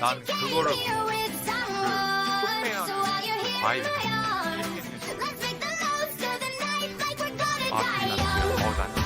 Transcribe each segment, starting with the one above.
난 그거를 그 흑내한 과일 아 빛났어요 어난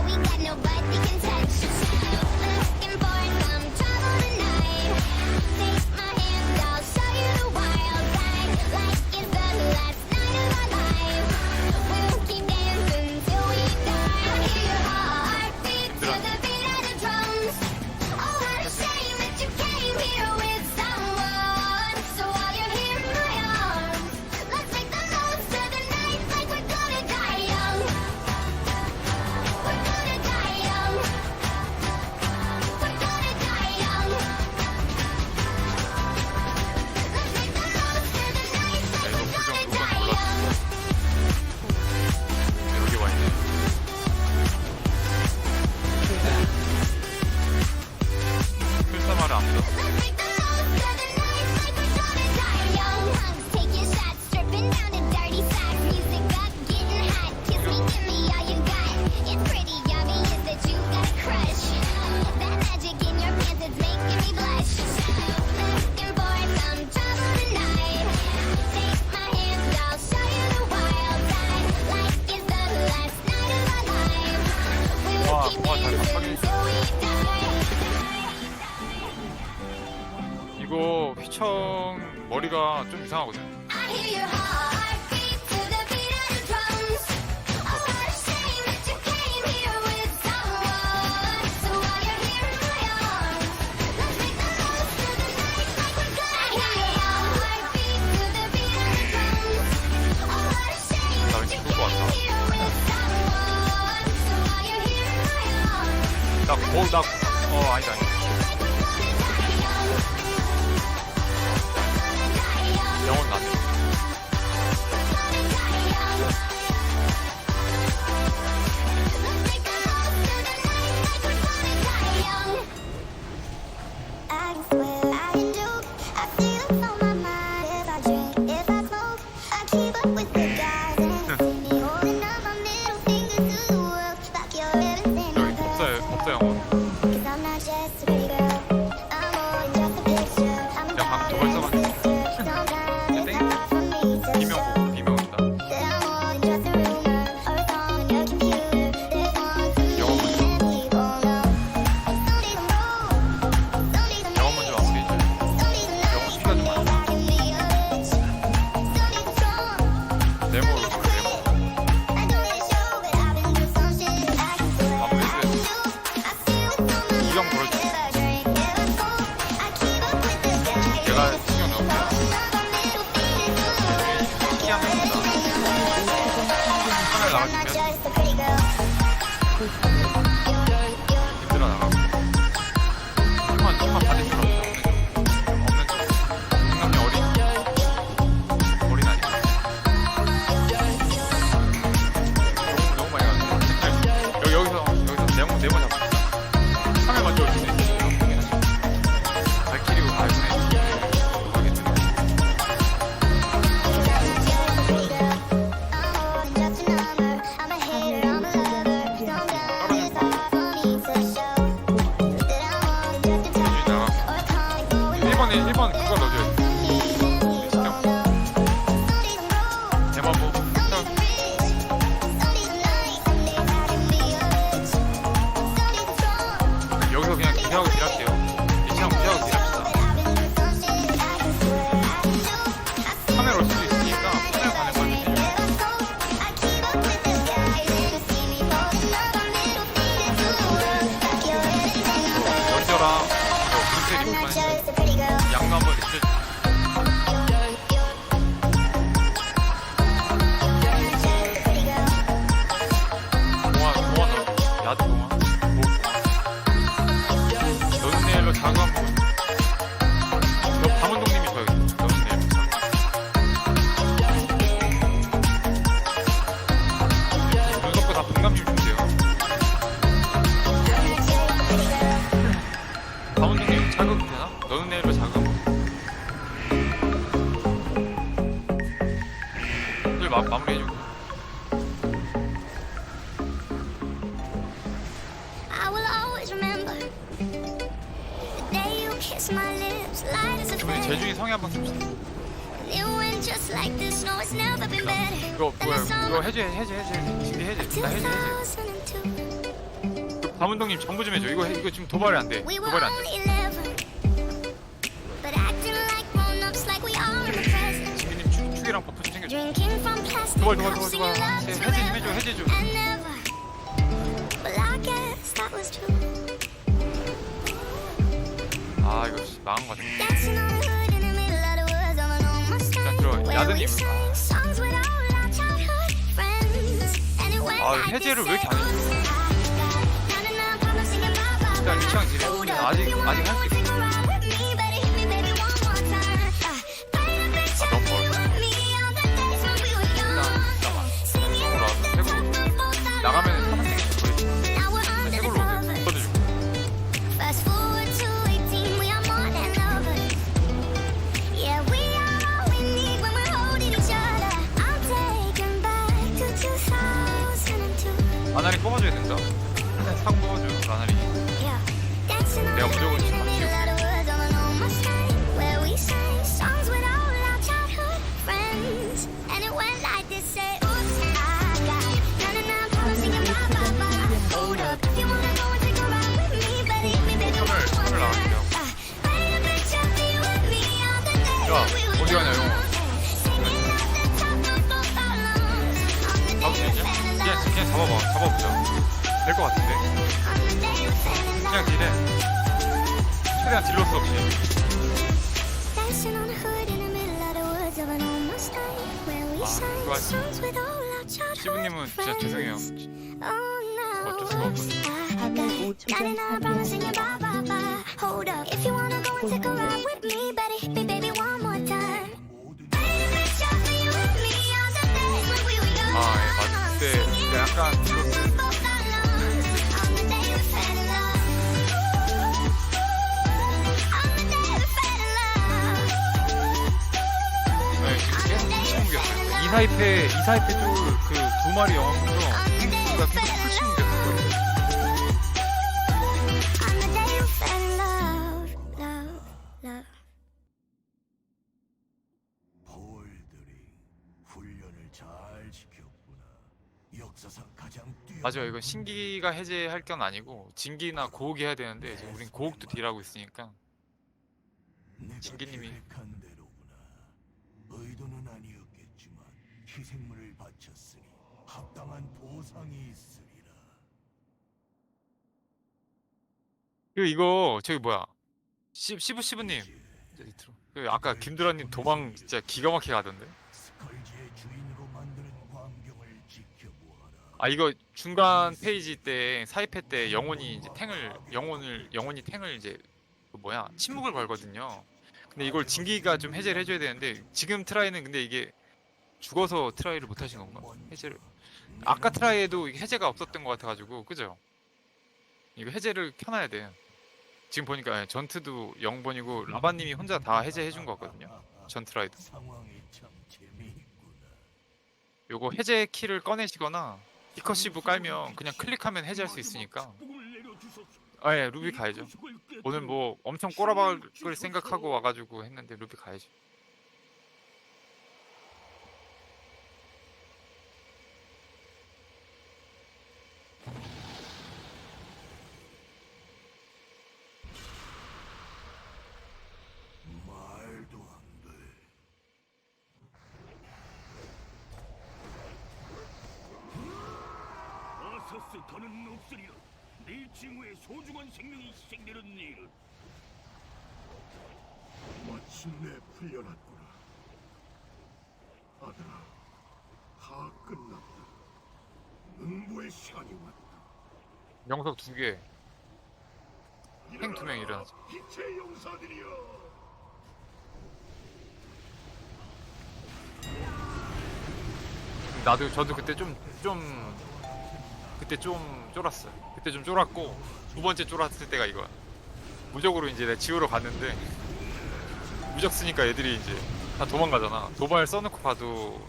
목소리가 좀 이상하거든. 나 죽을 나, 어, 아니다, 아니다. no one 마, 마무리해주고 I will always remember the day you kissed my lips, light as a 이번에. 재중이 성의 한번 씁시다 It went just like this. No, it's never been better. 이거 뭐야 이거 해제 해제 해제 진기 해제 나 해제 해제 2002. 담운동님 정부 좀 해줘 이거 해- 이거 지금 안돼 도발이 안돼 도발 도발 도발 도발 해제 좀 해줘 해제 좀. 아 이거 씨, 망한 거 같아 Mustang, 들어, 야드님. 아, 해제를 왜 이렇게 안 해? I got na-na-na, promising you bye, bye, 일단 Hold up, 아직 아직 go 할수 and 있어 뽑아줘야 된다. 상뽑 그냥. 딜해 최대한 딜로스 없이 아, all our childhood 시부님은 진짜. 죄송해요 Oh 어쩔 수가 없어. I got na-na-na, promising you bye bye bye. Hold up, if you wanna go and take a ride with me, better hit me, baby, 이사이페, 이사이페 쪽그두 마리 영화부터 탱크가 계속. 역사상 가장 뛰어. 맞아요. 이거 신기가 해제할 건 아니고 진기나 고옥이 해야 되는데 지금 우린 고옥도 딜하고 있으니까 진기님이. 의도는 아니었겠지만 희생물을 바쳤으니 합당한 보상이 있으리라. 그리고 이거 저기 뭐야 시, 시부시부님. 그 아까 김드라님 도망 진짜 기가 막히게 가던데. 스컬지의 주인으로 만드는 광경을 지켜보아라. 아 이거 중간 페이지 때 사이패 때 영혼이 이제 탱을 영혼을 영혼이 탱을 이제 그 뭐야 침묵을 걸거든요. 근데 이걸 진기가 좀 해제를 해줘야 되는데 지금 트라이는 근데 이게 죽어서 트라이를 못 하신 건가? 해제를 아까 트라이에도 해제가 없었던 것 같아가지고 그죠? 이거 해제를 켜놔야 돼. 지금 보니까 전투도 0번이고 라바님이 혼자 다 해제해 준 것 같거든요. 전 트라이도. 요거 해제 키를 꺼내시거나 피커시브 깔면 그냥 클릭하면 해제할 수 있으니까 아예 루비 가야죠 오늘 뭐 엄청 꼬라박을 생각하고 와가지고 했는데 루비 가야죠 말도 안 돼. 더는 없으리라. 네 친구의 소중한 생명이 희생되는 일은 마침내 풀려났구나. 아들아, 다 끝났다. 응보의 시간이 왔다. 명석 두 개 행두 명이 일어나죠 빛의 용사들이여. 나도 저도 그때 좀 좀 그때 좀 쫄았어요. 그때 좀 쫄았고 두 번째 쫄았을 때가 이거야. 무적으로 이제 내가 지우러 갔는데 무적 쓰니까 애들이 이제 다 도망가잖아. 도발 써놓고 봐도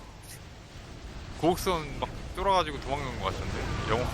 고옥선 막 쫄아가지고 도망간 것 같던데 영웅